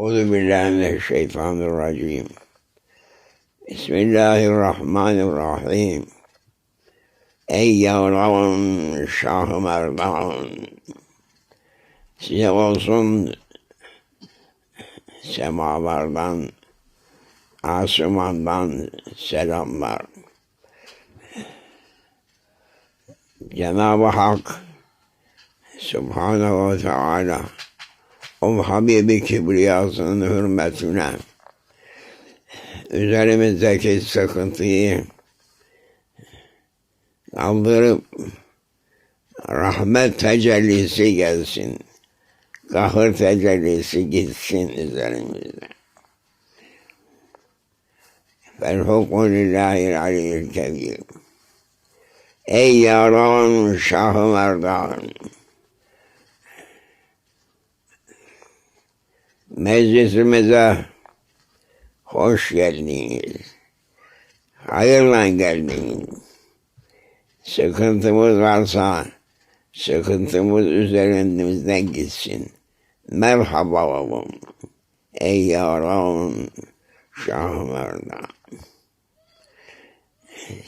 Euzu billahi mineşşeytanirracim. Bismillahirrahmanirrahim. Ey yavrum Şah-ı Merdan. Size olsun semalardan, asımandan selamlar. Cenab-ı Hak Subhanahu ve Teala o Habibi Kibriyasının hürmetine üzerimizdeki sıkıntıyı kaldırıp rahmet tecellisi gelsin. Kahır tecellisi gitsin üzerimizde. Felhukku lillahil aliyyil kebir. Ey yaran Şah-ı Merdan! Meclisimize hoş geldiniz. Hayırla geldiniz. Sıkıntımız varsa sıkıntımız üzerimizden gitsin. Merhaba olun. Ey yaram Şah Merdan.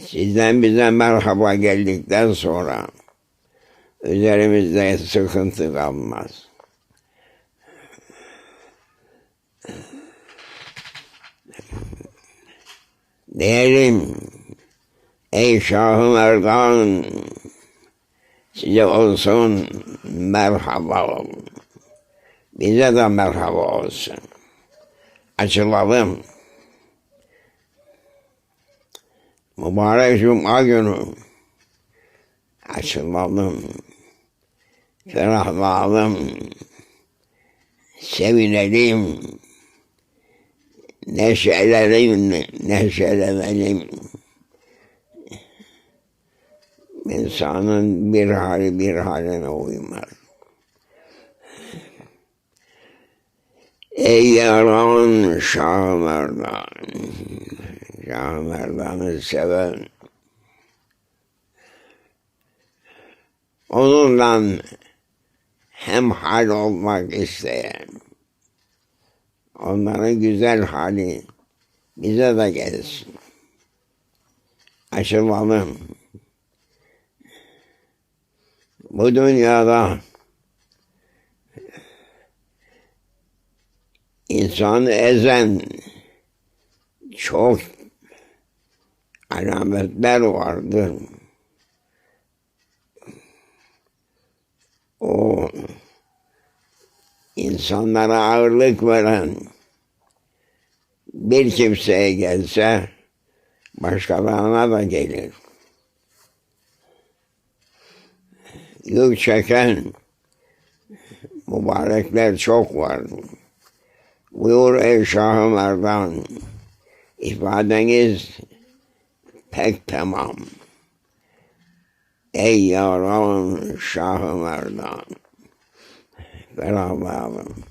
Sizden bize merhaba geldikten sonra üzerimizde sıkıntı kalmaz. Diyelim ey Şah-ı Merdan size olsun merhaba olun. Bize de merhaba olsun. Açılalım. Mübarek Cuma günü açılalım. Ferahlayalım. Sevinelim. Neşelerim, neşelenelim. İnsanın bir hali bir haline uymaz. Ey yaran Şah Merdan, Şah Merdan'ı seven, onunla hem hal olmak isteyen, onların güzel hali bize de gelsin. Açılalım. Bu dünyada insanı ezen çok alametler vardır. O insanlara ağırlık veren bir kimseye gelse başkalarına da gelir. Yük çeken mübarekler çok var. Buyur ey Şah-ı Merdan, ifadeniz pek tamam. Ey yaram Şah-ı Merdan, beraberim,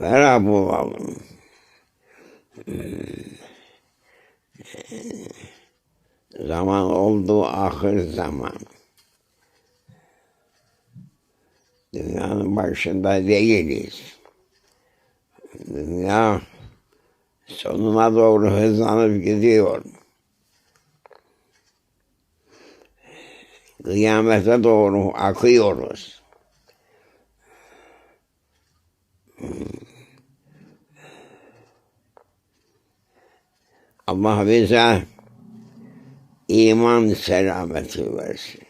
ferah bulalım. Zaman oldu ahir zaman. Dünyanın başında değiliz. Dünya sonuna doğru hızlanıp gidiyor. Kıyamete doğru akıyoruz. Allah bize iman selameti versin.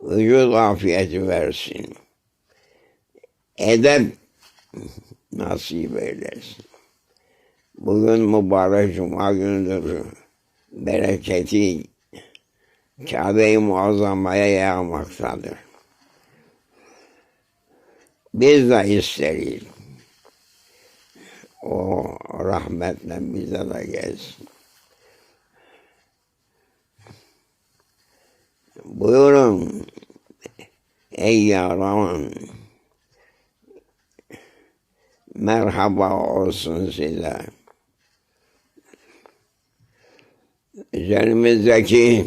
Vücut afiyeti versin. Edep nasip eylesin. Bugün mübarek Cuma günüdür. Bereketi Kabe-i Muazzama'ya yağmaktadır. Biz de isteriz. O rahmetle bize de gelsin. Buyurun ey yaram merhaba olsun size. Üzerimizdeki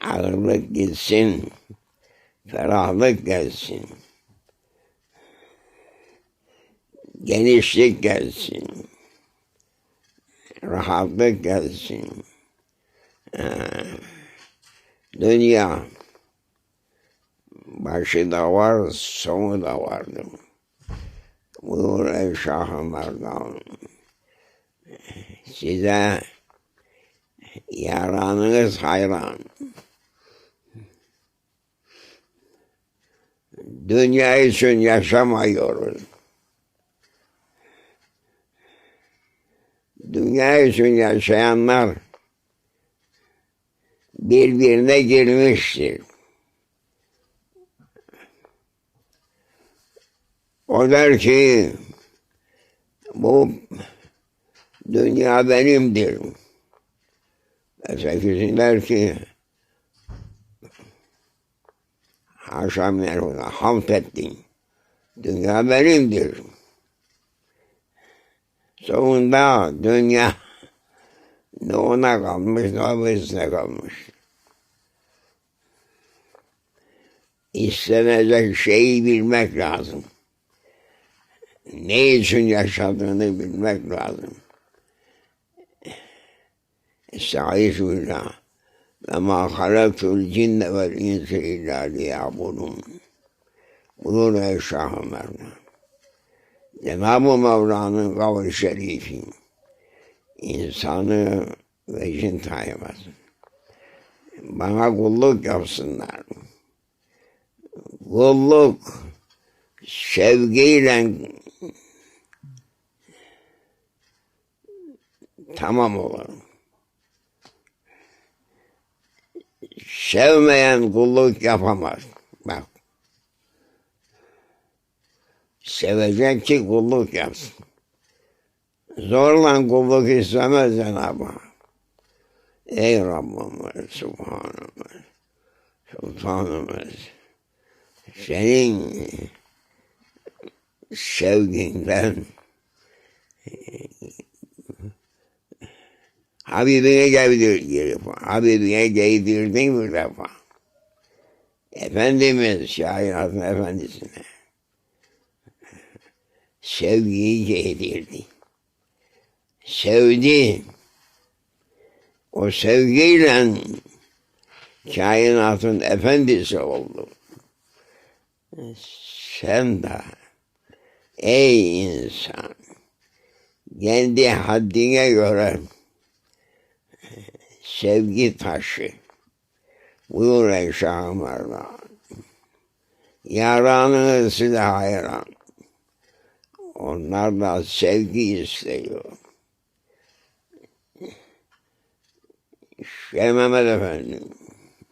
ağırlık gitsin, ferahlık gelsin. Genişlik gelsin. Rahatlık gelsin. Ee, dünya başı da var, sonu da vardır. Buyur ey şahımardan. Size yaranınız hayran. Dünya için yaşamıyoruz. Dünya için yaşayanlar birbirine girmiştir. O der ki bu dünya benimdir. Ötekisi der ki haşa minelhuda hamd ettin. Dünya benimdir. Sonunda dünya ne ona kalmış ne birisine kalmış. İstenecek şeyi bilmek lazım. Ne için yaşadığını bilmek lazım. Estaizu billah. Ve ma halaktul cinne vel insi illa liyabudun. Budur ey Şah-ı Mevla. Cenab-ı Mevla'nın kavli şerifi insanı ve cin tayfası bana kulluk yapsınlar. Kulluk sevgiyle tamam olur. Sevmeyen kulluk yapamaz. Bak. Sevecek ki kulluk yapsın. Zorla kulluk istemez Cenab-ı. Ey Rabbimiz, Subhanımız, Sultanımız, senin sevginden Habibine gevdir, Habibine giydirdin bir defa. Efendimiz, şahiratın efendisine sevgiyi giydirdi. Sevdi. O sevgiyle kainatın efendisi oldu. Sen de ey insan kendi haddine göre sevgi taşı buyur ey Şah-ı Yaranı size hayran. Onlar da sevgi istiyor. Şeyh Mehmet Efendi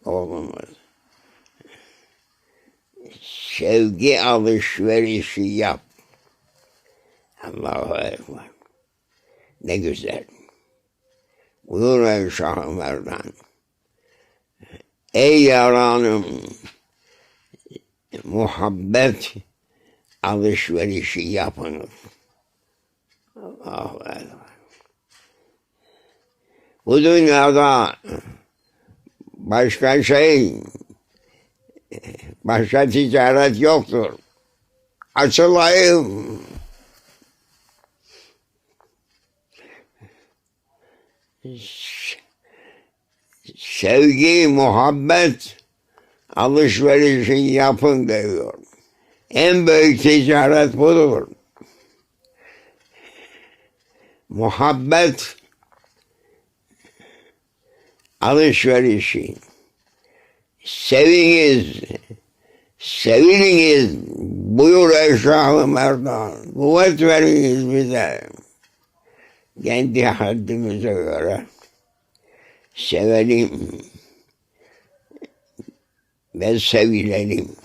oğlumuz sevgi alışverişi yap. Allahu Ekber. Ne güzel. Buyur ey Şah-ı Merdan. Ey yaranım muhabbet alışverişi yapınız. Allahu Ekber. Bu dünyada başka şey, başka ticaret yoktur. Açılayım. Sevgi, muhabbet alışverişi yapın diyor. En büyük ticaret budur. Muhabbet alışverişi. Seviniz, seviliniz, buyur ey Şah-ı Merdan, kuvvet veriniz bize. Kendi haddimize göre sevelim ve sevilelim.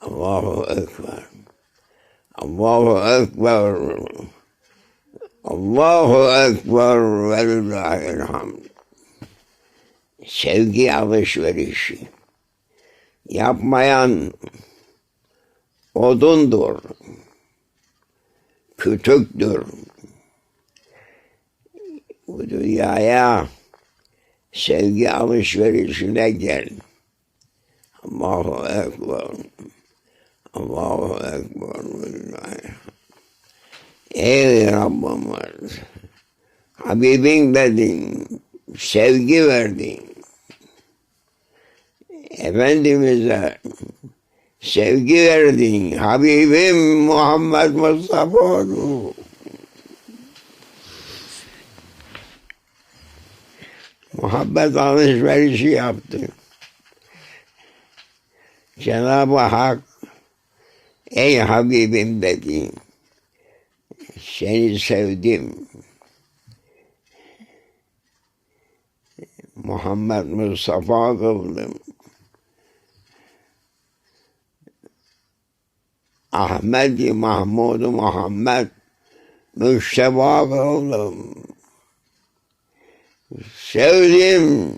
Allahu Ekber. Allahu Ekber. Allahu Ekber ve lillahil hamd. Sevgi alışverişi. Yapmayan odundur. Kütüktür. Bu dünyaya sevgi alışverişine gel. Allahu Ekber. Allahu Ekber. Ey Rabbimiz Habibin dedin, sevgi verdin. Efendimiz'e sevgi verdin. Habibim Muhammed Mustafa Muhabbet alışverişi yaptı. Cenab-ı Hak ey Habibim dedi. Seni sevdim. Muhammed Mustafa kıldım. Ahmet Mahmud Muhammed Müşteba kıldım. Sevdim.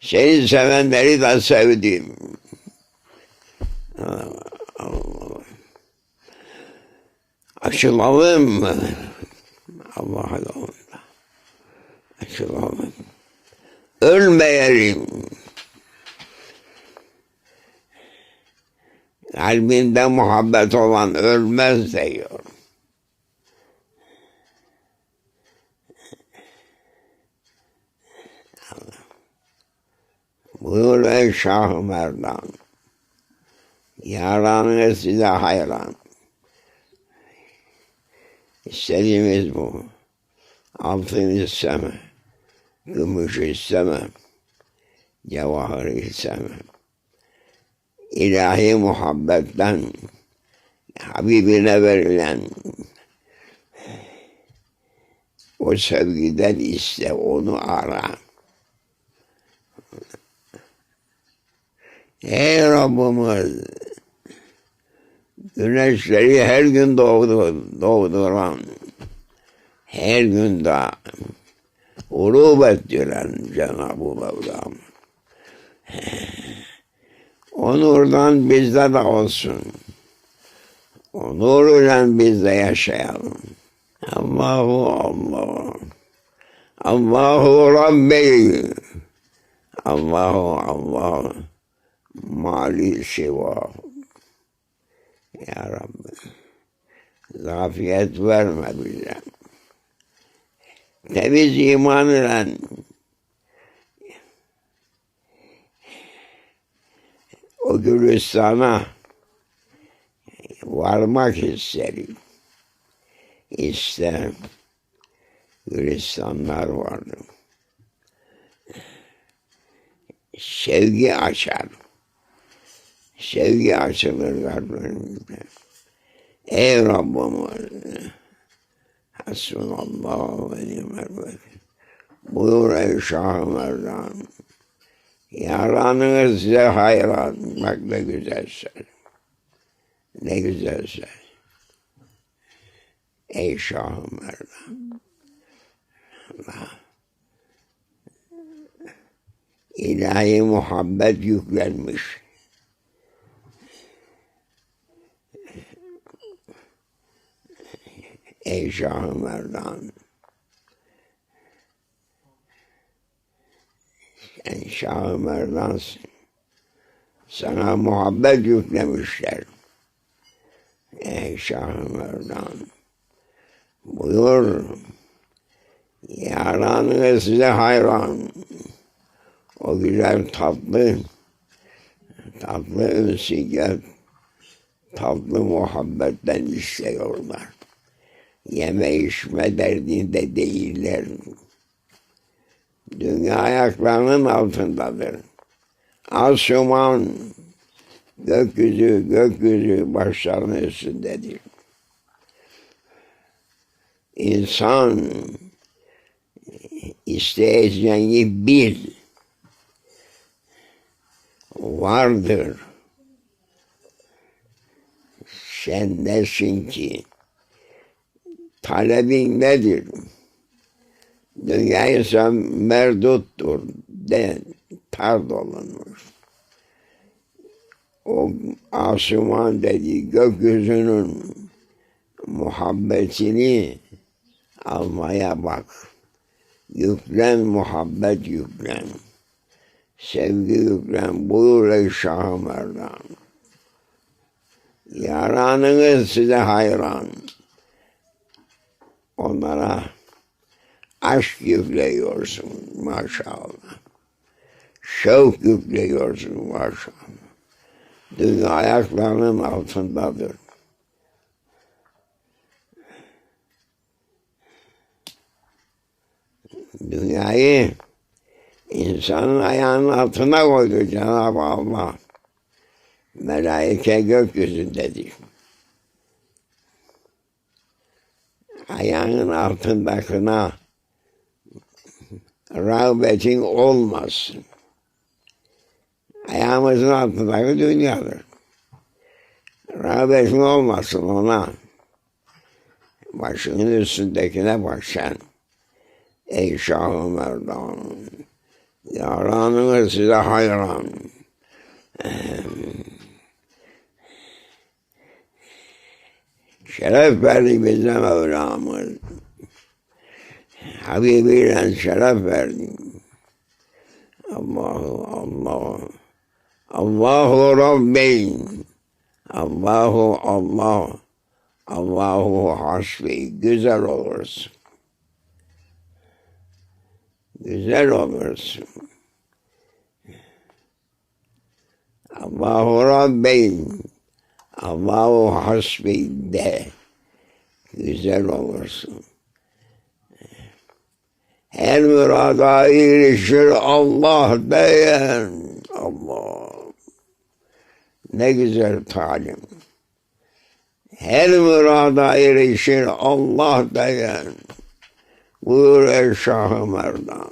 Seni sevenleri de sevdim. Allah. Açılalım mı? Allah'a yolunda. Açılalım. Ölmeyelim. Kalbinde muhabbet olan ölmez diyor. Buyur ey Şah-ı Merdan. Yaranı size hayran. İstediğimiz bu. Altın istemem. Gümüş istemem. Cevahir istemem. İlahi muhabbetten Habibine verilen o sevgiden iste, onu ara. Ey Rabbimiz güneşleri her gün doğdu, doğduran her gün de urub ettiren Cenab-ı Mevlam. O nurdan bizde de olsun. O nuruyla biz de yaşayalım. Allahu Allah. Allahu Rabbi. Allahu Allah. Mali siva. Ya Rabbi. Zafiyet verme bize. Temiz iman ile o Gülistan'a varmak isterim. İşte Gülistanlar vardı. Sevgi açar. Sevgi açılır kalbimizde. Ey Rabbimiz Hasbunallah ve nimel vekil. Buyur ey Şah-ı. Yaranınız size hayran. Bak ne güzel söz. Ne güzel söz. Ey Şah-ı. Allah. İlahi muhabbet yüklenmiş. Merdan. Sen Şah-ı Merdansın. Sana muhabbet yüklemişler. Ey Şah-ı Merdan. Buyur. Yaranı size hayran. O güzel tatlı, tatlı ünsiyet, tatlı muhabbetten istiyorlar. Yeme içme derdinde değiller. Dünya ayaklarının altındadır. Asuman, gökyüzü, gökyüzü başlarının üstündedir. İnsan isteyeceğini bil. Vardır. Sen nesin ki? Talebin nedir? Dünya ise merduttur, de, tar dolunmuş. O asuman dedi gökyüzünün muhabbetini almaya bak. Yüklen muhabbet yüklen. Sevgi yüklen. Buyur ey Şah-ı Merdan. Yaranınız size hayran. Onlara aşk yüklüyorsun maşallah. Şevk yüklüyorsun maşallah. Dünya ayaklarının altındadır. Dünyayı insanın ayağının altına koydu Cenab-ı Allah. Melaike gökyüzündedir. Ayağının altındakına rağbetin olmasın. Ayağımızın altındaki dünyadır. Rağbetin olmasın ona. Başının üstündekine bak sen. Ey Şah-ı Merdan. Yaranınız size hayran. Şeref verdi bize Mevlamız. Habibiyle şeref verdi. Allahu Allah. Allahu Rabbin. Allahu Allah. Allahu hasbi. Güzel olursun. Güzel olursun. Allahu Rabbin. Allahu hasbi de. Güzel olursun. Her murada erişir Allah diyen Allah. Ne güzel talim. Her murada erişir Allah diyen. Buyur ey Şah-ı Merdan.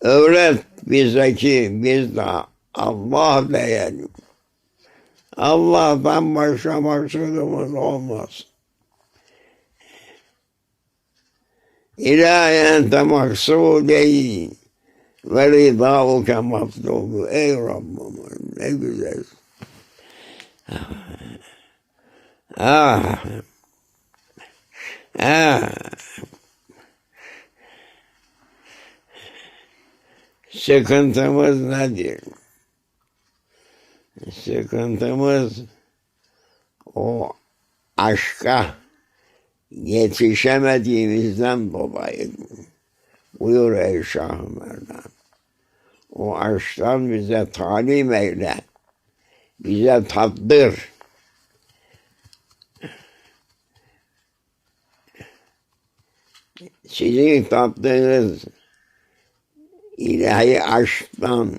Öğret bize ki biz de Allah diyelim. Allah'tan başka maksudumuz olmaz. İlahi ente maksudi ve ridâuke matlubu. Ey Rabbim ne güzel. Ah. Ah. Sıkıntımız nedir? Sıkıntımız o aşka yetişemediğimizden dolayı. Buyur ey Şah-ı Merdan. O aşktan bize talim eyle. Bize tatdır. Sizin tattığınız ilahi aşktan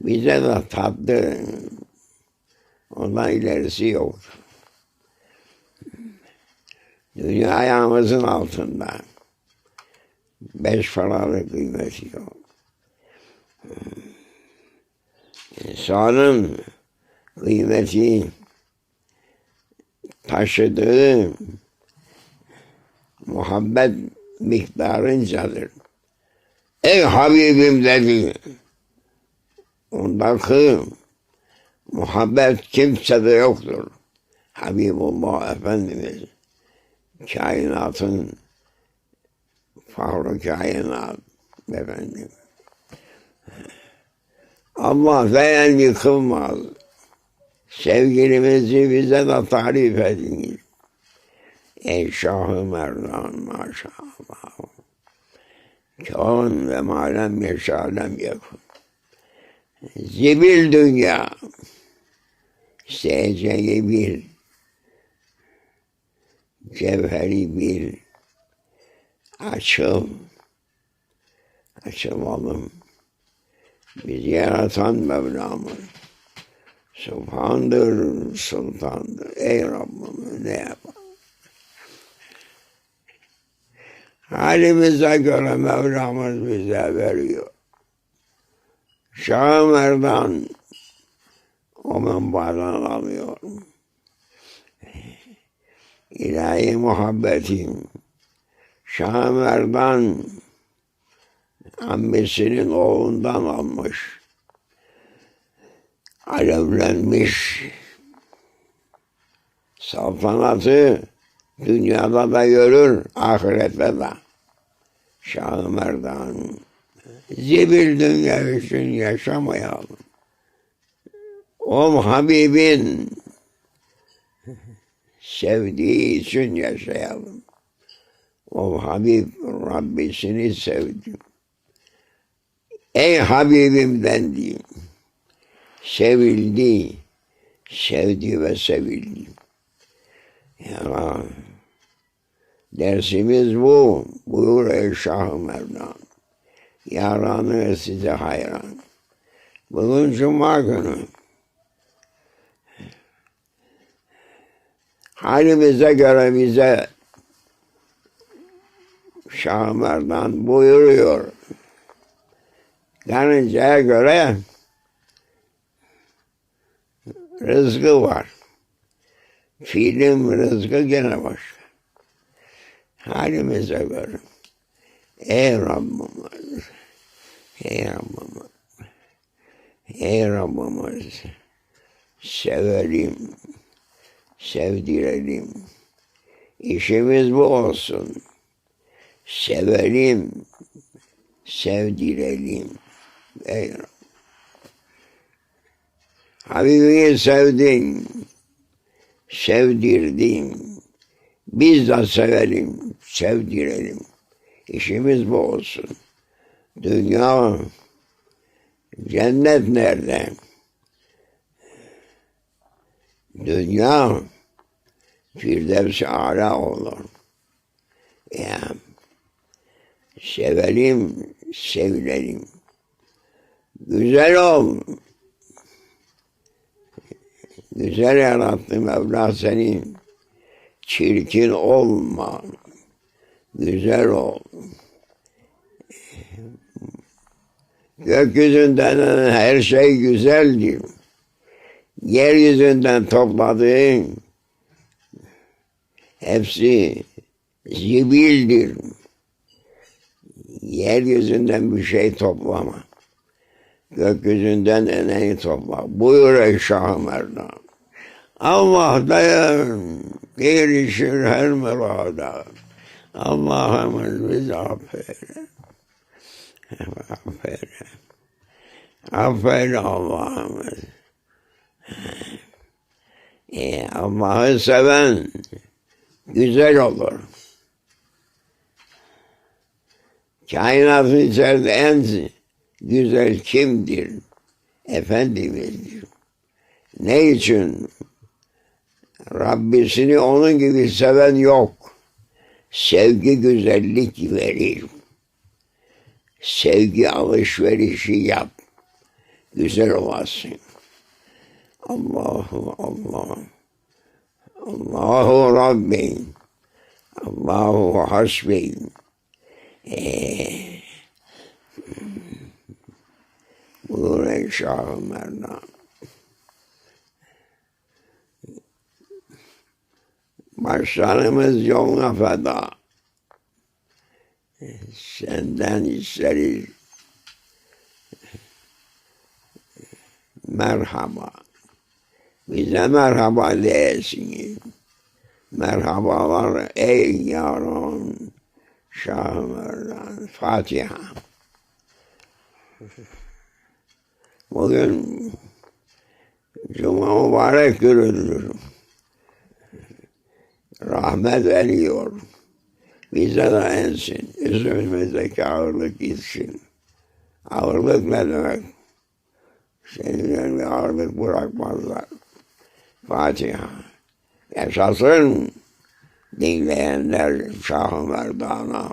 bize de tattırın. Ondan ilerisi yok. Dünya ayağımızın altında. Beş paralık kıymeti yok. İnsanın kıymeti taşıdığı muhabbet miktarıncadır. Ey Habibim dedi. Ondaki muhabbet kimsede yoktur. Habibullah Efendimiz kainatın fahru kainat efendim. Allah beğen yıkılmaz. Sevgilimizi bize de tarif ediniz. Ey Şah-ı Merdan maşallah. Kân ve malem yeşalem yakın. Zibil dünya. Seveceği bil. Cevheri bil. Açıl. Açılalım. Bizi yaratan Mevlamız. Subhandır, sultandır. Ey Rabbim ne yapar? Halimize göre Mevlamız bize veriyor. Şah Merdan o menbaadan alıyor. İlahi muhabbetim Şah Merdan ammisinin oğlundan almış. Alevlenmiş. Saltanatı dünyada da görür, ahirette de. Şah Merdan zibil dünya için yaşamayalım. O Habibin sevdiği için yaşayalım. O Habib Rabbisini sevdi. Ey Habibim dendi. Sevildi. Sevdi ve sevildi. Ya dersimiz bu. Buyur ey Şah-ı Merdan. Yaranı size hayran. Bugün Cuma günü. Halimize göre bize Şah Merdan buyuruyor. Karıncaya göre rızkı var. Film rızkı gene başka. Halimize göre. Ey Rabbimiz, Ey Rabbimiz, Ey Rabbimiz, severim, sevdirelim. İşimiz bu olsun. Severim, sevdirelim. Ey Rabbim. Habibini sevdin, sevdirdin. Biz de sevelim, sevdirelim. İşimiz bu olsun. Dünya, cennet nerede? Dünya, Firdevs-i Ala olur. Ya, sevelim, sevilelim. Güzel ol. Güzel yarattı Mevla seni. Çirkin olma. Güzel ol. Gökyüzünden her şey güzeldir. Yeryüzünden topladığın hepsi zibildir. Yeryüzünden bir şey toplama. Gökyüzünden eneği topla. Buyur ey Şah-ı Merdan. Allah dayan, gelişir her murada. Allah'ımız bizi affeyle. Affeyle. Affeyle Allah'ımız. E, Allah'ı seven güzel olur. Kainatın içerisinde en güzel kimdir? Efendimizdir. Ne için? Rabbisini onun gibi seven yok. Sevgi güzellik verir. Sevgi alışverişi yap. Güzel olasın. Allahu Allah. Allahu Rabbi. Allahu Hasbi. Ee, buyur ey Şah-ı Merdan. Başlarımız yoluna feda. Senden isteriz. Merhaba. Bize merhaba diyesiniz. Merhabalar ey yarın Şahı Fatiha. Bugün Cuma mübarek günüdür. Rahmet veriyor. Bize de ensin. Üzerimizdeki ağırlık gitsin. Ağırlık ne demek? Senin bir ağırlık bırakmazlar. Fatiha. Yaşasın dinleyenler Şah-ı Merdana.